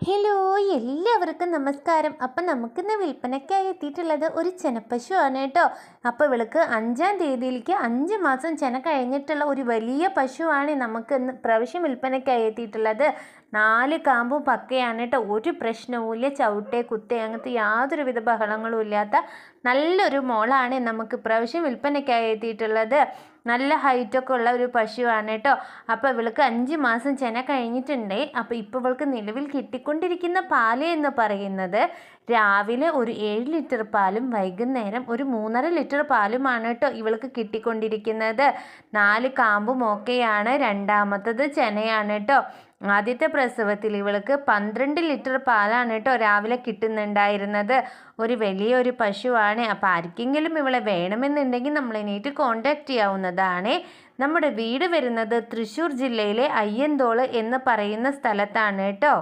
Hello എല്ലാവർക്കും നമസ്കാരം. അപ്പം നമുക്കിന്ന് വിൽപ്പനയ്ക്കായി എത്തിയിട്ടുള്ളത് ഒരു ചെനപ്പശു ആണ് കേട്ടോ. അപ്പോൾ ഇവൾക്ക് അഞ്ചാം തീയതിയിലേക്ക് അഞ്ച് മാസം ചെന കഴിഞ്ഞിട്ടുള്ള ഒരു വലിയ പശുവാണ് നമുക്ക് ഇന്ന് പ്രാവശ്യം വിൽപ്പനയ്ക്കായി എത്തിയിട്ടുള്ളത്. നാല് കാമ്പും പക്കയാണ് കേട്ടോ. ഒരു പ്രശ്നവുമില്ല ചവിട്ടെ കുത്തേ അങ്ങനത്തെ യാതൊരുവിധ ബഹളങ്ങളും ഇല്ലാത്ത നല്ലൊരു മോളാണ് നമുക്ക് പ്രാവശ്യം വിൽപ്പനയ്ക്കായി എത്തിയിട്ടുള്ളത്. നല്ല ഹൈറ്റൊക്കെ ഉള്ള ഒരു പശുവാണ് കേട്ടോ. അപ്പോൾ ഇവൾക്ക് അഞ്ച് മാസം ചെന കഴിഞ്ഞിട്ടുണ്ട്. അപ്പോൾ ഇപ്പോൾ ഇവൾക്ക് നിലവിൽ കിട്ടിക്കൊണ്ടിരിക്കുന്ന പാൽ എന്ന് പറയുന്നത് രാവിലെ ഒരു ഏഴ് ലിറ്റർ പാലും വൈകുന്നേരം ഒരു മൂന്നര ലിറ്റർ പാലുമാണ് കേട്ടോ ഇവൾക്ക് കിട്ടിക്കൊണ്ടിരിക്കുന്നത്. നാല് കാമ്പും ഒക്കെയാണ് രണ്ടാമത്തത് ചെനയാണ് കേട്ടോ. ആദ്യത്തെ പ്രസവത്തിൽ ഇവൾക്ക് പന്ത്രണ്ട് ലിറ്റർ പാലാണ് കേട്ടോ രാവിലെ കിട്ടുന്നുണ്ടായിരുന്നത്. ഒരു വലിയൊരു പശുവാണ്. അപ്പോൾ ആർക്കെങ്കിലും ഇവളെ വേണമെന്നുണ്ടെങ്കിൽ നമ്മളതിനായിട്ട് കോണ്ടാക്ട് ചെയ്യാവുന്നതാണ്. നമ്മുടെ വീട് വരുന്നത് തൃശ്ശൂർ ജില്ലയിലെ അയ്യന്തോൾ എന്ന് പറയുന്ന സ്ഥലത്താണ് കേട്ടോ.